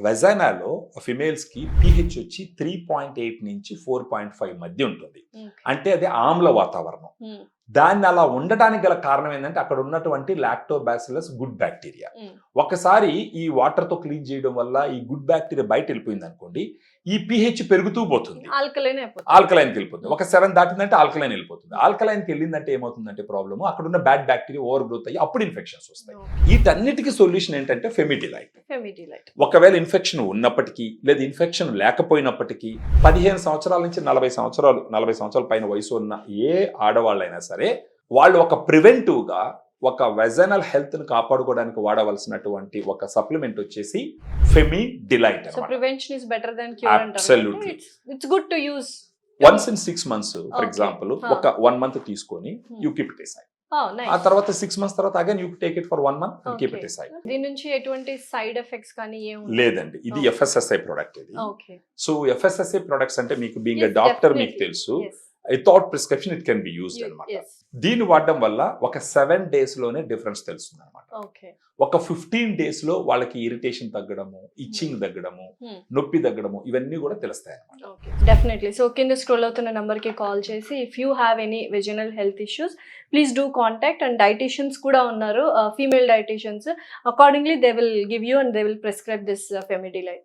వెజైనాలో ఫిమేల్స్కి పిహెచ్ వచ్చి three point eight నుంచి ఫోర్ పాయింట్ ఫైవ్ మధ్య ఉంటుంది. అంటే అది ఆమ్ల వాతావరణం. Hmm. దాన్ని అలా ఉండడానికి గల కారణం ఏంటంటే అక్కడ ఉన్నటువంటి లాక్టోబాసిలస్ గుడ్ బ్యాక్టీరియా. ఒకసారి ఈ వాటర్తో క్లీన్ చేయడం వల్ల ఈ గుడ్ బ్యాక్టీరియా బయట వెళ్ళిపోయింది అనుకోండి ఈ పిహెచ్ పెరుగుతూ పోతుంది. ఆల్కలైన్కి వెళ్ళిపోతుంది. ఒక సెవెన్ దాటిందంటే ఆల్కలైన్ వెళ్ళిపోతుంది. ఆల్కలైన్కి వెళ్ళిందంటే ఏమవుతుందంటే ప్రాబ్లమ్ అక్కడ ఉన్న బ్యాడ్ బ్యాక్టీరియా ఓవర్ గ్రోత్ అయ్యి అప్పుడు ఇన్ఫెక్షన్స్ వస్తాయి. వీటన్నిటికీ సొల్యూషన్ ఏంటంటే ఫెమిడిలైట్ ఒకవేళ ఇన్ఫెక్షన్ ఉన్నప్పటికీ లేదా ఇన్ఫెక్షన్ లేకపోయినప్పటికీ పదిహేను సంవత్సరాల నుంచి నలభై సంవత్సరాలు నలభై సంవత్సరాల పైన వయసు ఉన్న ఏ ఆడవాళ్ళైనా సరే వాళ్ళు ఒక ప్రివెంటివ్గా ఒక వెజనల్ హెల్త్ని కాపాడుకోవడానికి వాడవలసినటువంటి ఒక సప్లిమెంట్ వచ్చేసి Femi Delight once in six months for. Example. ఒక వన్ మంత్ తీసుకొని. యూ కీప్ ఇట్ ఎసైడ్ ఆ తర్వాత సిక్స్ మంత్స్ తర్వాత again you take it for one month keep. It aside దీని నుంచి ఎటువంటి సైడ్ ఎఫెక్ట్స్ కానీ లేదండి. ఇది. ఎఫ్ఎస్ఎస్ఐ ప్రొడక్ట్ ఇది. ఓకే సో ఎఫ్ఎస్ఎస్ఐ ప్రొడక్ట్స్ అంటే మీకు బీయింగ్ డాక్టర్ మీకు తెలుసు. Without prescription it can be used అనమాట దీన్ని వాడడం వల్ల ఒక సెవెన్ డేస్లోనే డిఫరెన్స్ తెలుస్తుంది అనమాట ఓకే ఒక ఫిఫ్టీన్ డేస్లో వాళ్ళకి ఇరిటేషన్ తగ్గడము ఇచ్చింగ్ తగ్గడము Hmm. నొప్పి తగ్గడము ఇవన్నీ కూడా తెలుస్తాయి అనమాట డెఫినెట్లీ సో కింద స్క్రోల్ అవుతున్న నెంబర్కి కాల్ చేసి if you have any vaginal health issues please do contact and dietitians కూడా ఉన్నారు female dietitians accordingly they will give you and they will prescribe this FemiDelight